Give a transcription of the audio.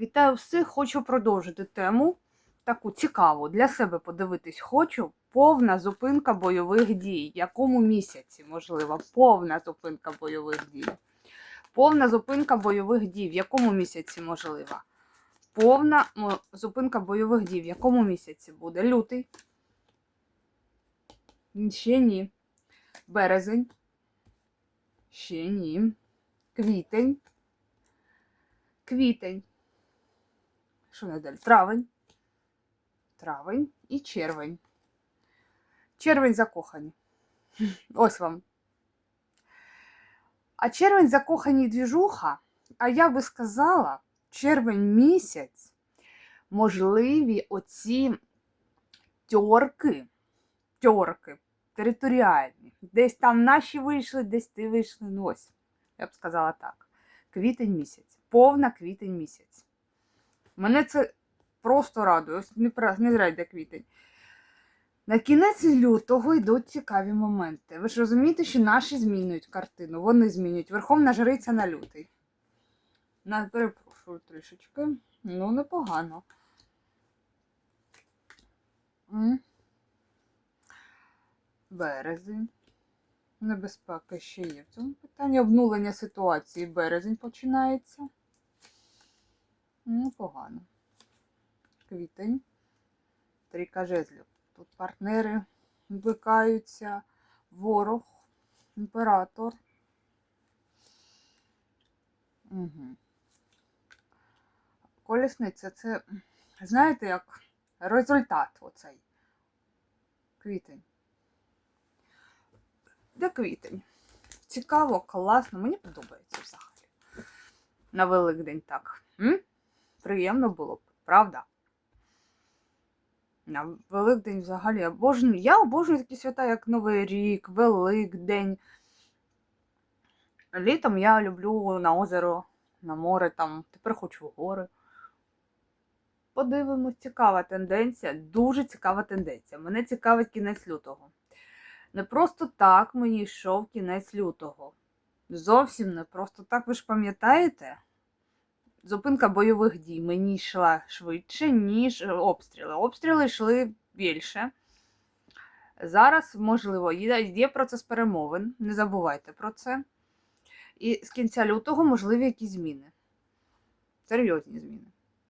Вітаю всіх! Хочу продовжити тему. Таку цікаву для себе подивитись хочу. Повна зупинка бойових дій. В якому місяці, можливо, повна зупинка бойових дій. Повна зупинка бойових дій. В якому місяці можлива? Повна зупинка бойових дій. В якому місяці буде? Лютий. Ще ні. Березень. Ще ні. Квітень. Квітень. Що надалі? Травень. Травень і червень. Червень закохані. Ось вам. А червень закохані двіжуха. А я би сказала, червень місяць можливі оці тьорки, тьорки територіальні. Десь там наші вийшли, десь ти вийшли. Ну ось, я б сказала так. Квітень місяць, повна квітень місяць. Мене це просто радує. Ось не, не зря йде квітень. На кінець лютого йдуть цікаві моменти. Ви ж розумієте, що наші змінюють картину, вони змінюють. Верховна жриця на лютий. На, перепрошую трішечки. Ну, непогано. Березень. Небезпека ще є в цьому питанні. Обнулення ситуації. Березень починається. Ну, погано. Квітень. Трійка жезлів. Тут партнери вмикаються. Ворог, імператор. Угу. Колісниця це, знаєте, як результат оцей. Квітень. Де квітень? Цікаво, класно, мені подобається взагалі. На Великдень так. М? Приємно було б, правда? На Великдень взагалі обожнюю. Я обожнюю такі свята, як Новий рік, Великдень. Літом я люблю на озеро, на море, там, тепер хочу в гори. Подивимось, цікава тенденція, дуже цікава тенденція. Мене цікавить кінець лютого. Не просто так мені йшов кінець лютого. Зовсім не просто так, ви ж пам'ятаєте? Зупинка бойових дій мені йшла швидше, ніж е, обстріли. Обстріли йшли більше. Зараз, можливо, є, є процес перемовин, не забувайте про це. І з кінця лютого можливі якісь зміни. Серйозні зміни.